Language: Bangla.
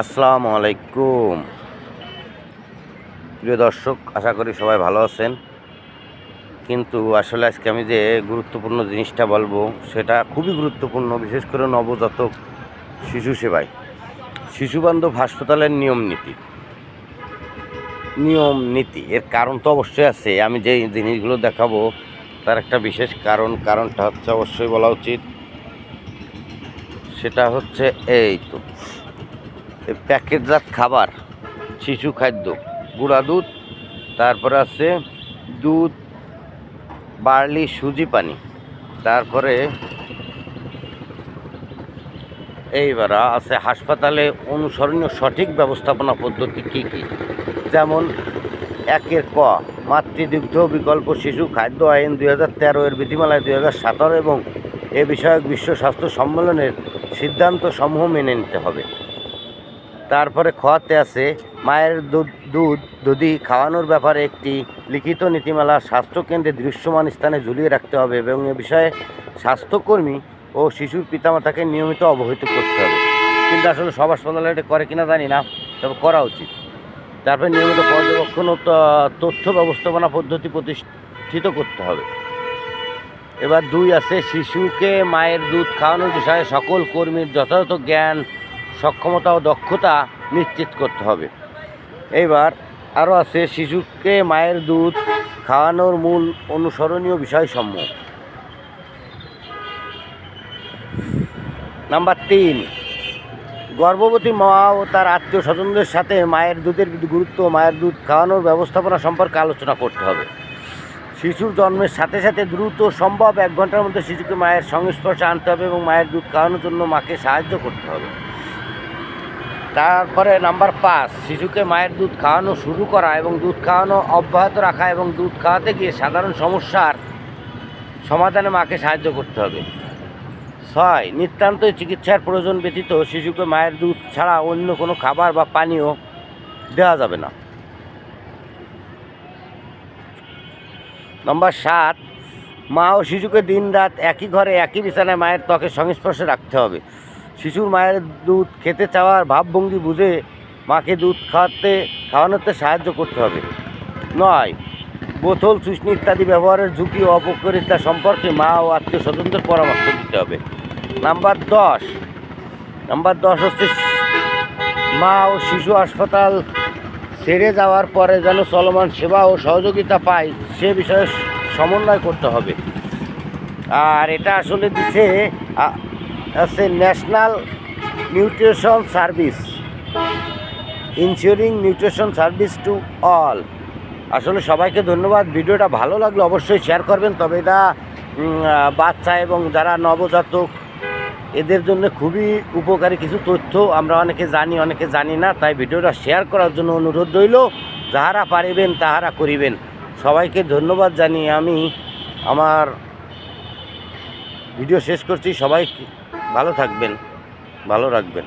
আসসালামু আলাইকুম। প্রিয় দর্শক, আশা করি সবাই ভালো আছেন। কিন্তু আসলে আজকে আমি যে গুরুত্বপূর্ণ জিনিসটা বলব, সেটা খুবই গুরুত্বপূর্ণ, বিশেষ করে নবজাতক শিশু সেবায়। শিশুবান্ধব হাসপাতালের নিয়ম নীতি। নিয়ম নীতি, এর কারণ তো অবশ্যই আছে। আমি যে জিনিসগুলো দেখাবো, তার একটা বিশেষ কারণ, কারণটা হচ্ছে অবশ্যই বলা উচিত। সেটা হচ্ছে এই তো। প্যাকেটজাত খাবার, শিশু খাদ্য, গুঁড়া দুধ, তারপরে আছে দুধ, বার্লি সুজি পানি, তারপরে এইবার আছে হাসপাতালে অনুসরণীয় সঠিক ব্যবস্থাপনা পদ্ধতি কী কী? যেমন, একের ক, মাতৃদুগ্ধ বিকল্প শিশু খাদ্য আইন দুই হাজার তেরো এর বিধিমালায় দুই হাজার সতেরো এবং এ বিষয়ক বিশ্ব স্বাস্থ্য সম্মেলনের সিদ্ধান্ত সমূহ মেনে নিতে হবে। তারপরে খতে আছে। মায়ের দুধ দুধ, দুধি খাওয়ানোর ব্যাপারে একটি লিখিত নীতিমালা স্বাস্থ্যকেন্দ্রে দৃশ্যমান স্থানে ঝুলিয়ে রাখতে হবে এবং এ বিষয়ে স্বাস্থ্যকর্মী ও শিশুর পিতামাতাকে নিয়মিত অবহিত করতে হবে। কিন্তু আসলে সব হাসপাতালে এটা করে কিনা জানি না, তবে করা উচিত। তারপরে নিয়মিত পর্যবেক্ষণ ও তথ্য ব্যবস্থাপনা পদ্ধতি প্রতিষ্ঠিত করতে হবে। এবার দুই আছে, শিশুকে মায়ের দুধ খাওয়ানোর বিষয়ে সকল কর্মীর যথাযথ জ্ঞান সক্ষমতা ও দক্ষতা নিশ্চিত করতে হবে। এইবার আরও আছে শিশুকে মায়ের দুধ খাওয়ানোর মূল অনুসরণীয় বিষয়সমূহ। নাম্বার তিন, গর্ভবতী মা ও তার আত্মীয় স্বজনদের সাথে মায়ের দুধের গুরুত্ব মায়ের দুধ খাওয়ানোর ব্যবস্থাপনা সম্পর্কে আলোচনা করতে হবে। শিশুর জন্মের সাথে সাথে দ্রুত সম্ভব এক ঘণ্টার মধ্যে শিশুকে মায়ের সংস্পর্শে আনতে হবে এবং মায়ের দুধ খাওয়ানোর জন্য মাকে সাহায্য করতে হবে। তারপরে নাম্বার পাঁচ, শিশুকে মায়ের দুধ খাওয়ানো শুরু করা এবং দুধ খাওয়ানো অব্যাহত রাখা এবং দুধ খাওয়াতে গিয়ে সাধারণ সমস্যার সমাধানে মাকে সাহায্য করতে হবে। ছয় নিতান্ত চিকিৎসার প্রয়োজন ব্যতীত শিশুকে মায়ের দুধ ছাড়া অন্য কোনো খাবার বা পানীয় দেওয়া যাবে না। নম্বর সাত, মা ও শিশুকে দিনরাত একই ঘরে একই বিছানায় মায়ের ত্বকের সংস্পর্শে রাখতে হবে। শিশুর মায়ের দুধ খেতে চাওয়ার ভাবভঙ্গি বুঝে মাকে দুধ খাওয়াতে, খাওয়ানোতে সাহায্য করতে হবে। নয়, বোতল চুষনি ইত্যাদি ব্যবহারের ঝুঁকি ও অপকারিতা সম্পর্কে মা ও আত্মীয় স্বজনদের পরামর্শ দিতে হবে। নাম্বার দশ নাম্বার দশ হচ্ছে মা ও শিশু হাসপাতাল ছেড়ে যাওয়ার পরে যেন চলমান সেবা ও সহযোগিতা পায়, সে বিষয়ে সমন্বয় করতে হবে। আর এটা আসলে দিচ্ছে আছে national nutrition service ensuring nutrition service to all আসলে সবাইকে ধন্যবাদ। ভিডিওটা ভালো লাগলে অবশ্যই শেয়ার করবেন। তবে এটা বাচ্চা এবং যারা নবজাতক, এদের জন্য খুবই উপকারী কিছু তথ্য। আমরা অনেকে জানি অনেকে জানি না। তাই ভিডিওটা শেয়ার করার জন্য অনুরোধ রইল। যাহারা পারিবেন, তাহারা করিবেন। সবাইকে ধন্যবাদ জানিয়ে আমি আমার ভিডিও শেষ করছি। সবাই ভালো থাকবেন ভালো রাখবেন।